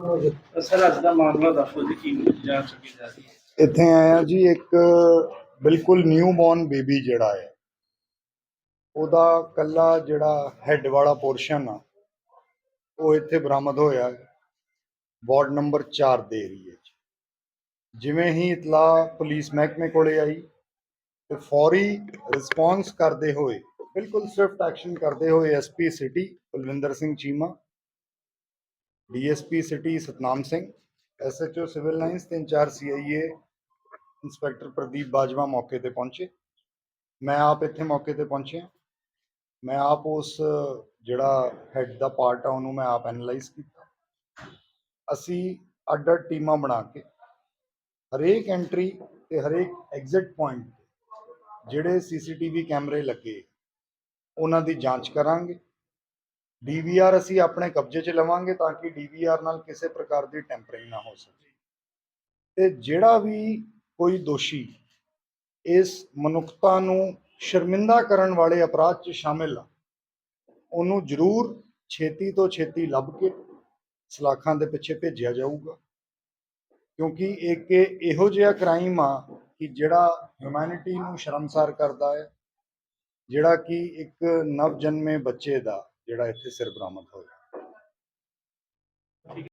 Sir, ਅੱਜ ਦਾ ਮਾਮਲਾ ਦੱਸੋ ਜੀ, ਕੀ ਜਾਂਚ ਕੀ ਜਾ ਰਹੀ ਹੈ? ਇੱਥੇ ਆਇਆ ਜੀ, ਇੱਕ ਬਿਲਕੁਲ ਨਿਊ ਬੌਰਨ ਬੇਬੀ ਜਿਹੜਾ ਹੈ, ਉਹਦਾ ਕੱਲਾ ਜਿਹੜਾ ਹੈੱਡ ਵਾਲਾ ਪੋਰਸ਼ਨ ਆ, ਉਹ ਇੱਥੇ ਬਰਾਮਦ ਹੋਇਆ ਵਾਰਡ ਨੰਬਰ 4 ਦੇ ਏਰੀਏ 'ਚ। ਜਿਵੇਂ ਹੀ ਇਤਲਾ ਪੁਲਿਸ ਮਹਿਕਮੇ ਕੋਲੇ ਆਈ, ਤੇ ਫੌਰੀ ਰਿਸਪੌਂਸ ਕਰਦੇ ਹੋਏ, ਬਿਲਕੁਲ ਸਵਿਫਟ ਐਕਸ਼ਨ ਕਰਦੇ ਹੋਏ SP city, Kulwinder Singh Cheema DSP city Satnam Singh, SHO civil lines ਤੇ incharge CIA inspector Pradeep Bajwa ਮੌਕੇ ਤੇ ਪਹੁੰਚੇ। ਮੈਂ ਆਪ ਇੱਥੇ ਮੌਕੇ ਤੇ ਪਹੁੰਚਿਆ। ਮੈਂ ਆਪ ਉਸ, ਜਿਹੜਾ ਹੈੱਡ ਦਾ ਪਾਰਟ ਆ, ਉਹਨੂੰ ਮੈਂ ਆਪ ਐਨਲਾਈਜ਼ ਕੀਤਾ। ਅਸੀਂ ਅੱਡ ਅੱਡ ਟੀਮਾਂ ਬਣਾ ਕੇ ਹਰੇਕ ਐਂਟਰੀ ਤੇ ਹਰੇਕ ਐਗਜ਼ਿਟ ਪੁਆਇੰਟ ਜਿਹੜੇ ਸੀਸੀਟੀਵੀ ਕੈਮਰੇ ਲੱਗੇ, ਉਹਨਾਂ ਦੀ ਜਾਂਚ ਕਰਾਂਗੇ। ਡੀਵੀਆਰ ਅਸੀਂ ਆਪਣੇ ਕਬਜ਼ੇ 'ਚ ਲਵਾਂਗੇ ਤਾਂ ਕਿ ਡੀਵੀਆਰ ਨਾਲ ਕਿਸੇ ਪ੍ਰਕਾਰ ਦੀ ਟੈਂਪਰਿੰਗ ਨਾ ਹੋ ਸਕੇ। ਤੇ ਜਿਹੜਾ ਵੀ ਕੋਈ ਦੋਸ਼ੀ ਇਸ ਮਨੁੱਖਤਾ ਨੂੰ ਸ਼ਰਮਿੰਦਾ ਕਰਨ ਵਾਲੇ ਅਪਰਾਧ 'ਚ ਸ਼ਾਮਿਲ ਆ, ਉਹਨੂੰ ਜ਼ਰੂਰ ਛੇਤੀ ਤੋਂ ਛੇਤੀ ਲੱਭ ਕੇ ਸਲਾਖਾਂ ਦੇ ਪਿੱਛੇ ਭੇਜਿਆ ਜਾਊਗਾ। ਕਿਉਂਕਿ ਇੱਕ ਇਹੋ ਜਿਹਾ ਕ੍ਰਾਈਮ ਆ ਕਿ ਜਿਹੜਾ ਹਿਊਮੈਨਿਟੀ ਨੂੰ ਸ਼ਰਮਸਾਰ ਕਰਦਾ ਹੈ, ਜਿਹੜਾ ਕਿ ਇੱਕ ਨਵ ਜਨਮੇ ਬੱਚੇ ਦਾ ਜਿਹੜਾ ਇੱਥੇ ਸਿਰ ਬਰਾਮਦ ਹੋਇਆ।